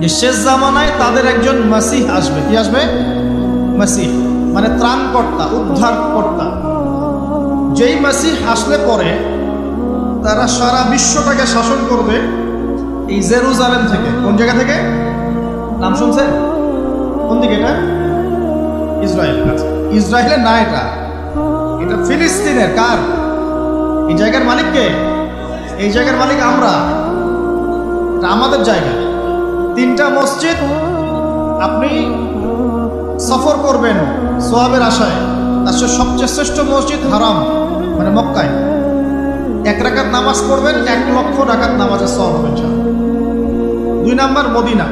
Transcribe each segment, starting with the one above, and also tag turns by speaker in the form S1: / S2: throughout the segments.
S1: যে শেষ জামানায় তাদের একজন মাসিহ আসবে। কি আসবে? মাসিহ। মানে ত্রাণকর্তা, উদ্ধারকর্তা। যেই মাসিহ আসলে পরে তারা সারা বিশ্বটাকে শাসন করবে এই জেরুজালেম থেকে। কোন জায়গা থেকে? নাম শুনছেন? কোন দিকে এটা? ইসরায়েল। আচ্ছা ইসরায়েলের না এটা। এটা ফিলিস্তিনের। কার? এই জায়গার মালিককে? এই জায়গার মালিক আমরা। এটা আমাদের জায়গা। তিনটা মসজিদ আপনি সফর করবেন সোয়াবের আশায়। তার সবচেয়ে শ্রেষ্ঠ মসজিদ হারাম মানে মক্কায়। এক রাকাত নামাজ পড়বেন, এক লক্ষ রাকাত নামাজের সব হবে দুই নাম্বার মদিনা।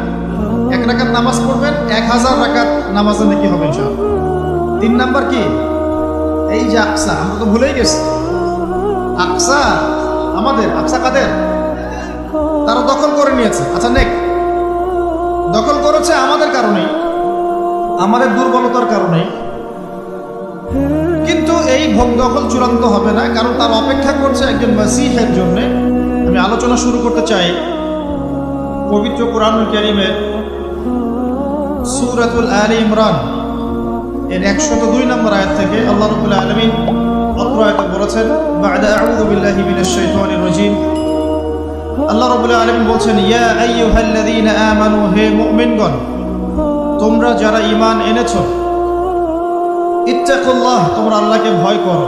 S1: এক রাকাত নামাজ পড়বেন, এক হাজার রাকাত নামাজে নাকি হবে। তিন নাম্বার কি? এই যে আকসা, আমরা তো ভুলেই গেছি। আকসা আমাদের, আকসা কাদের? তারা দখল করে নিয়েছে। করেছে আমাদের দুর্বলতার কারণেই কিন্তু এই ভোগ দখল চূড়ান্ত হবে না, কারণ তার অপেক্ষা করছে একজন মাসিহের জন্য। আমি আলোচনা শুরু করতে চাই। পবিত্র কোরআনুল করিমের সুরাতুল আলী ইমরান। এর একশত দুই নম্বর আয়াত থেকে আল্লাহ রবুল্লাহ আলমিন অত্র আয়াতে বলেছেন, বাদা আউযু বিল্লাহি মিনাশ শাইতানির রাজিম। আল্লাহ রবুল্লাহ আলমিন বলছেন, ইয়া আইয়ুহাল্লাযীনা আমানু, হে মুমিনগণ তোমরা যারা ঈমান এনেছো, ইত্তাকুল্লাহ, তোমরা আল্লাহকে ভয় করো।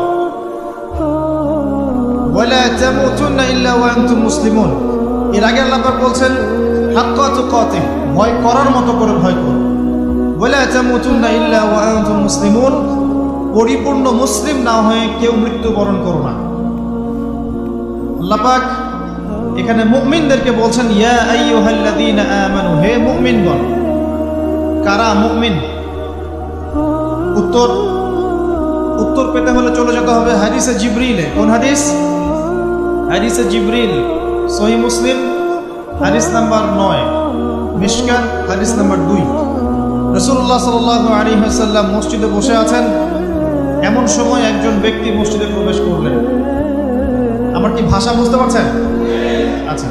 S1: মুসলিমুন। এর আগে আল্লাহ বলছেন তুকাতে, ভয় করার মতো করে ভয় করো। তামুতুন্না ইল্লা মুসলিমুন, পরিপূর্ণ মুসলিম না হয়ে কেউ মৃত্যুবরণ করো না। আল্লাহ পাক এখানে মুমিনদেরকে বলছেন, ইয়া আইয়ুহাল্লাযীনা আমানু, হে মুমিনগণ কারা? মুমিন। উত্তর উত্তর পেতে হলে চলে যেতে হবে হাদিসে জিব্রিলে। কোন হাদিস? হাদিসে জিব্রিল, সহি মুসলিম, হাদিস নাম্বার নয়। মিশকান হাদিস নাম্বার দুই। রসুল্লাহ সাল আলী হাসাল্লাম মসজিদে বসে আছেন। এমন সময় একজন ব্যক্তি মসজিদে প্রবেশ করলেন। আমার কি ভাষা বুঝতে পারছেন? আচ্ছা।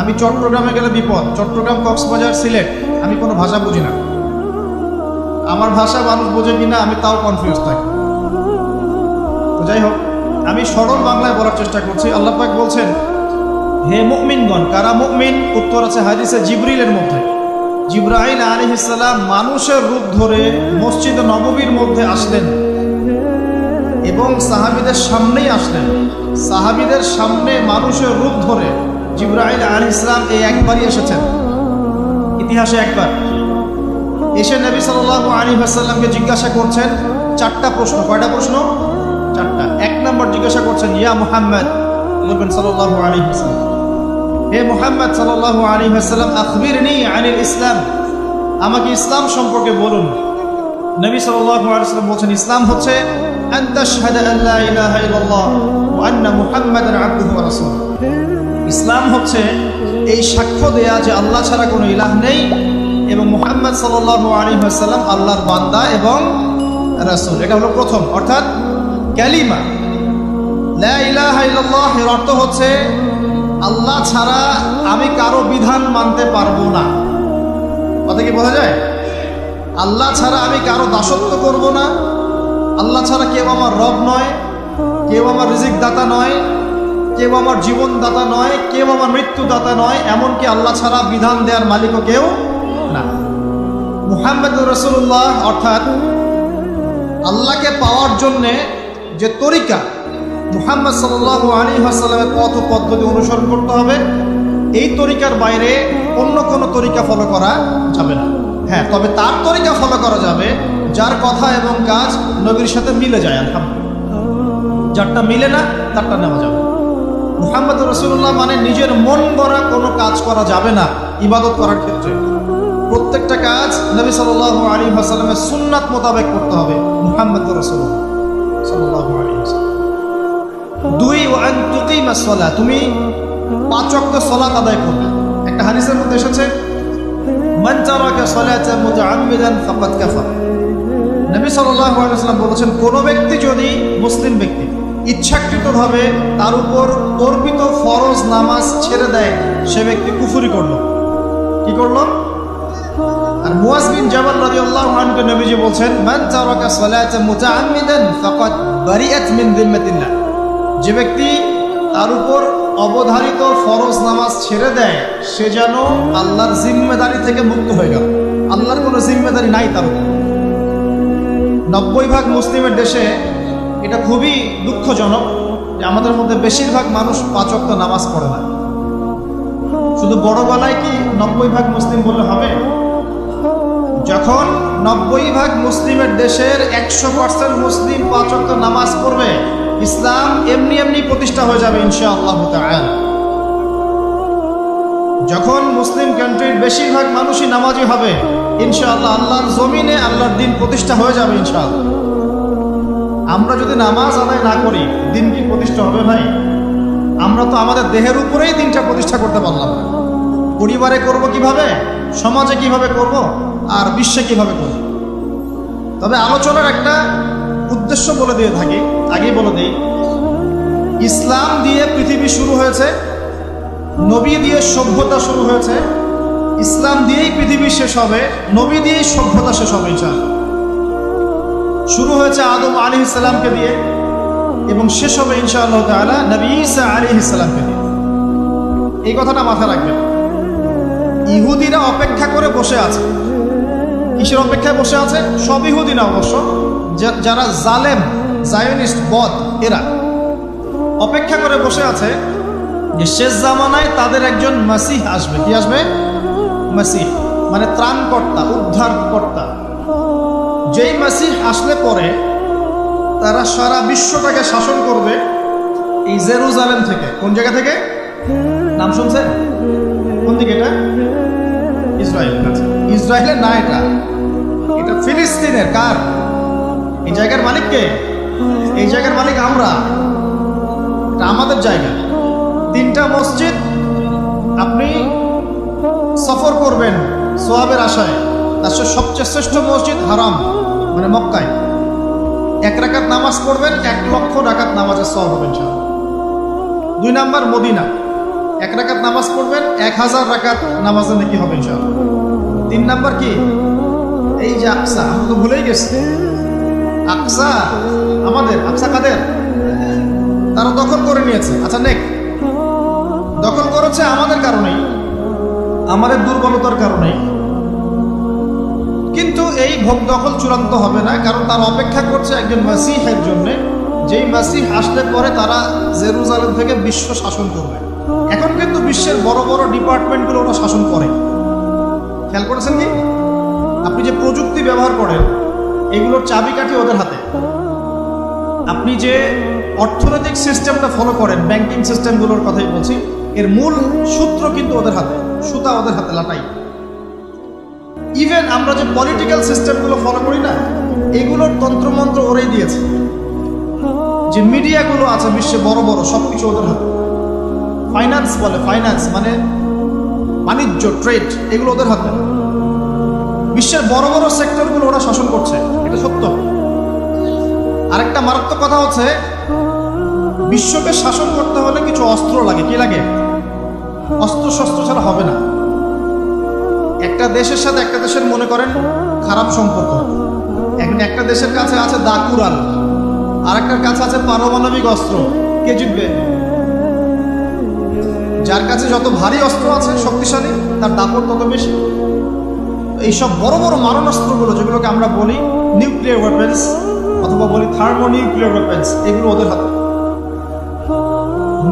S1: আমি চট্টগ্রামে গেলে বিপদ। চট্টগ্রাম, কক্সবাজার, সিলেট, আমি কোনো ভাষা বুঝি না। আমার ভাষা মানুষ বোঝে কিনা আমি তাও কনফিউজ থাকি। তো যাই হোক, আমি সরল বাংলায় বলার চেষ্টা করছি। আল্লাহ পাক বলছেন, হে মুমিনগণ, কারা মুমিন? উত্তর আছে হাদিসে জিবরিলের মধ্যে। জিব্রাহিল আলী ইসলাম মানুষের রূপ ধরে মসজিদ নববীর মধ্যে আসলেন এবং সাহাবিদের সামনেই আসলেন। সাহাবিদের সামনে মানুষের রূপ ধরে জিব্রাহিল আলী ইসলাম এই একবারই এসেছেন। ইতিহাসে একবার। এসে নবী সাল্লাহ আলী হাসাল্লামকে জিজ্ঞাসা করছেন, চারটা প্রশ্ন, কয়টা প্রশ্ন? চারটা। এক নম্বর জিজ্ঞাসা করছেন, ইয়া মুহাম্মদ বলবেন সাল্লাহ আলী হাসাল্লাম হে মুহাম্মদ সাল্লাহ আলী হাসাল্লাম আখবির নি আনিল ইসলাম। আমাকে ইসলাম সম্পর্কে বলুন। নবী সাল্লাহ আলাইসাল্লাম বলছেন, ইসলাম হচ্ছে আন তাশহাদা আল্লা ইলাহা ইল্লাল্লাহ ওয়া আন্না মুহাম্মাদান আবদুহু ইসলাম হচ্ছে এই সাক্ষ্য দেয়া যে আল্লাহ ছাড়া কোনো ইলাহ নেই এবং মুহাম্মদ সাল্লাহ আলী সাল্লাম আল্লাহর বান্দা এবং রাসূল। এটা হলো প্রথম। অর্থাৎ ক্যালিমা। এর অর্থ হচ্ছে আল্লাহ ছাড়া আমি কারও বিধান মানতে পারব না। কথা কি বোঝা যায়? আল্লাহ ছাড়া আমি কারও দাসত্ব করব না। আল্লাহ ছাড়া কেউ আমার রব নয়, কেউ আমার রিজিক দাতা নয় কেউ আমার জীবনদাতা নয়, কেউ আমার মৃত্যু দাতা নয়, এমনকি আল্লাহ ছাড়া বিধান দেওয়ার মালিকও কেউ না। মুহাম্মদ রসুল্লাহ অর্থাৎ আল্লাহকে পাওয়ার জন্যে যে তরিকা মুহাম্মদ সাল্লাহ আলী আসাল্লামের পথ পদ্ধতি অনুসরণ করতে হবে, এই তরিকার বাইরে অন্য কোনো তরিকা ফলো করা যাবে না। হ্যাঁ তবে তার তরিকা ফলো করা যাবে, যার কথা এবং কাজ নবীর সাথে মিলে যায়, আলহামদুলিল্লাহ। যারটা মিলে না, তারটা নেওয়া যাবে মুহাম্মদ রসুল্লাহ মানে নিজের মন গড়া কোনো কাজ করা যাবে না, ইবাদত করার ক্ষেত্রে। প্রত্যেকটা কাজ নবী সাল আলী হাসালামের সুন্নাত মোতাবেক করতে হবে, মুহাম্মদ রসুল্লাহ দুই ওয়ান তুকিমা সলা, তুমি পাঁচ ওয়াক্ত সলাত আদায় করবে। একটা হাদিসের মধ্যে এসেছে, মান তারাকা সালাতা মুতাআম্মিদান ফাকাদ কাফার। নবী সাল্লাল্লাহু আলাইহি বলেছেন, কোন ব্যক্তি যদি মুসলিম ব্যক্তি ইচ্ছাকৃতভাবে তার উপর অর্পিত ফরজ নামাজ ছেড়ে দেয় সে ব্যক্তি কুফুরি করল। কি করল? আর মুয়াজ বিন জাবাল রাদিয়াল্লাহু আনহু নবীজি বলছেন, মান তারাকা সালাতা মুতাআম্মিদান ফাকাদ বারিআত মিন যিম্মাতিল্লাহ। যে ব্যক্তি তার উপর অবধারিত ফরজ নামাজ ছেড়ে দেয়, সে যেন আল্লাহর জিম্মেদারি থেকে মুক্ত হয়ে গেল। আল্লাহর কোনো জিম্মেদারি নাই তার উপর। নব্বই ভাগ মুসলিমের দেশে এটা খুবই দুঃখজনক যে আমাদের মধ্যে বেশিরভাগ মানুষ পাঁচ ওয়াক্ত নামাজ পড়ে না। শুধু বড় গলায় কি নব্বই ভাগ মুসলিম বললে হবে? যখন নব্বই ভাগ মুসলিমের দেশের একশো পার্সেন্ট মুসলিম পাঁচ ওয়াক্ত নামাজ পড়বে, ইসলাম এমনি এমনি প্রতিষ্ঠা হয়ে যাবে ইনশা আল্লাহ যখন মুসলিম কান্ট্রির বেশিরভাগ মানুষই নামাজি হবে, ইনশাআল্লাহ আল্লাহর জমিনে আল্লাহর দিন প্রতিষ্ঠা হয়ে যাবে ইনশাআল্লাহ। আমরা যদি নামাজ আদায় না করি, দিন কি প্রতিষ্ঠা হবে ভাই? আমরা তো আমাদের দেহের উপরেই দিনটা প্রতিষ্ঠা করতে পারলাম না। পরিবারে করব কীভাবে? সমাজে কীভাবে করব? আর বিশ্বে কীভাবে করব? তবে আলোচনার একটা উদ্দেশ্য বলে দিয়ে থাকি, আগেই বলে দিই। ইসলাম দিয়ে পৃথিবী শুরু হয়েছে, নবী দিয়ে সভ্যতা শুরু হয়েছে। ইসলাম দিয়েই পৃথিবী শেষ হবে, নবী দিয়েই সভ্যতা শেষ হবে, ইনশাআল্লাহ। শুরু হয়েছে আদম আলী ইসলামকে দিয়ে এবং শেষ হবে ইনশাআল্লাহ নবী আলী ইসলামকে দিয়ে। এই কথাটা মাথায় রাখবেন। ইহুদিরা অপেক্ষা করে বসে আছে। কিসের অপেক্ষায় বসে আছে? সব ইহুদি না অবশ্য যারা জালেম, জায়নিস্ট, বদ, এরা অপেক্ষা করে বসে আছে যে শেষ জামানায় তাদের একজন মাসিহ আসবে। কি আসবে? মাসিহ মানে ত্রাণকর্তা, উদ্ধারকর্তা। যেই মাসিহ আসলে পরে, তারা সারা বিশ্বটাকে শাসন করবে এই জেরুজালেম থেকে। কোন জায়গা থেকে? নাম শুনছেন? কোন দিকে এটা? ইসরায়েল। আচ্ছা। ইসরায়েলের না এটা। এটা ফিলিস্তিনের, কার? এই জায়গার মালিক কে? এই জায়গার মালিক আমরা। এটা আমাদের জায়গা। তিনটা মসজিদ আপনি সফর করবেন সোয়াবের আশায়। তার সবচেয়ে শ্রেষ্ঠ মসজিদ হারাম মানে মক্কায়। এক রাকাত নামাজ পড়বেন, এক লক্ষ রাকাত নামাজের সব হবেন দুই নাম্বার মদিনা। এক রাকাত নামাজ পড়বেন, এক হাজার রাকাত নামাজের নাকি হবেন ইনশাআল্লাহ। তিন নাম্বার কি? এই যে আকসা, আমি তো ভুলেই গেছি। আকসা আমাদের, আকসা কাদের? তারা দখল করে নিয়েছে। আচ্ছা নেক। দখল করেছে আমাদের কারণেই, আমাদের দুর্বলতার কারণেই। কিন্তু এই ভোগ দখল চূড়ান্ত হবে না, কারণ তার অপেক্ষা করছে একজন মাসিহের জন্য। যেই মাসিহ আসলে পরে তারা জেরুজালেম থেকে বিশ্ব শাসন করবে। এখন কিন্তু বিশ্বের বড় বড় ডিপার্টমেন্টগুলো ওরা শাসন করে। খেয়াল করেছেন কি? আপনি যে প্রযুক্তি ব্যবহার করেন, এগুলোর চাবিকাঠি ওদের হাতে। আপনি যে অর্থনৈতিক সিস্টেমটা ফলো করেন, ব্যাংকিং সিস্টেমগুলোর কথাই বলছি, এর মূল সূত্র কিন্তু ওদের হাতে, সুতা ওদের হাতে, লাটাই। ইভেন আমরা যে পলিটিক্যাল সিস্টেমগুলো ফলো করি না, এগুলোর তন্ত্রমন্ত্র ওরাই দিয়েছে। যে মিডিয়াগুলো আছে, বিশ্বে বড় বড় সব কিছু ওদের হাতে। ফাইন্যান্স বলে ফাইন্যান্স মানে বাণিজ্য ট্রেড এগুলো ওদের হাতে। বিশ্বের বড় বড় সেক্টরগুলো ওরা শাসন করছে, এটা সত্য। আরেকটা মারাত্মক কথা হচ্ছে, বিশ্বকে শাসন করতে হলে কিছু অস্ত্র লাগে। কি লাগে? অস্ত্র শস্ত্র ছাড়া হবে না। একটা দেশের সাথে একটা দেশের মনে করেন খারাপ সম্পর্ক। একটা দেশের কাছে আছে দাকুরাল আর একটার কাছে আছে পারমাণবিক অস্ত্র। কে জিতবে? যার কাছে যত ভারী অস্ত্র আছে, শক্তিশালী, তার দাপট তত বেশি। এইসব বড় বড় মারণাস্ত্রগুলো যেগুলোকে আমরা বলি নিউক্লিয়ার ওয়েপেন্স অথবা বলি থার্মো নিউক্লিয়ার ওয়েপেন্স এগুলো ওদের হাতে।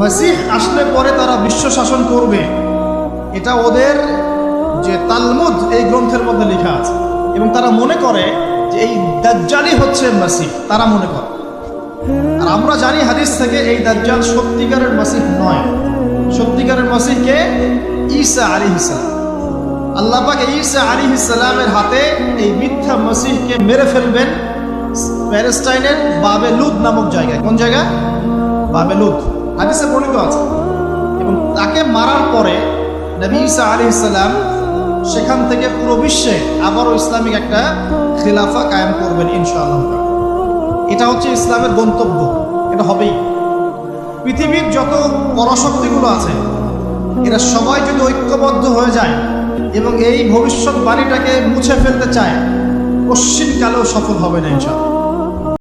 S1: মসিহ আসলে পরে তারা বিশ্ব শাসন করবে। এটা ওদের যে তালমুদ এই গ্রন্থের মধ্যে লেখা আছে। এবং তারা মনে করে যে এই দাজ্জালই হচ্ছে মাসিহ। তারা মনে করে। আর আমরা জানি হাদিস থেকে এই দাজ্জাল সত্যিকারের মাসিহ নয়। সত্যিকারের মাসিহকে ঈসা আলী ইসলাম আল্লাহ পাক ঈসা আলী ইসলামের হাতে এই মিথ্যা মসিহকে মেরে ফেলবেন প্যালেস্টাইনের বাবে লুদ নামক জায়গায়। কোন জায়গা? বাবে লুদ হাদিসে বর্ণিত আছে। এবং তাকে মারার পরে নবী ঈসা আলী ইসলাম সেখান থেকে পুরো বিশ্বে আবারও ইসলামিক একটা খিলাফা কায়েম করবেন ইনশাআল্লাহ। এটা হচ্ছে ইসলামের গন্তব্য। এটা হবেই। পৃথিবীর যত পরাশক্তিগুলো আছে, এরা সবাই যদি ঐক্যবদ্ধ হয়ে যায় এবং এই ভবিষ্যৎ বাণীটাকে মুছে ফেলতে চায় পশ্চিমকালেও সফল হবে না ইনশাআল্লাহ।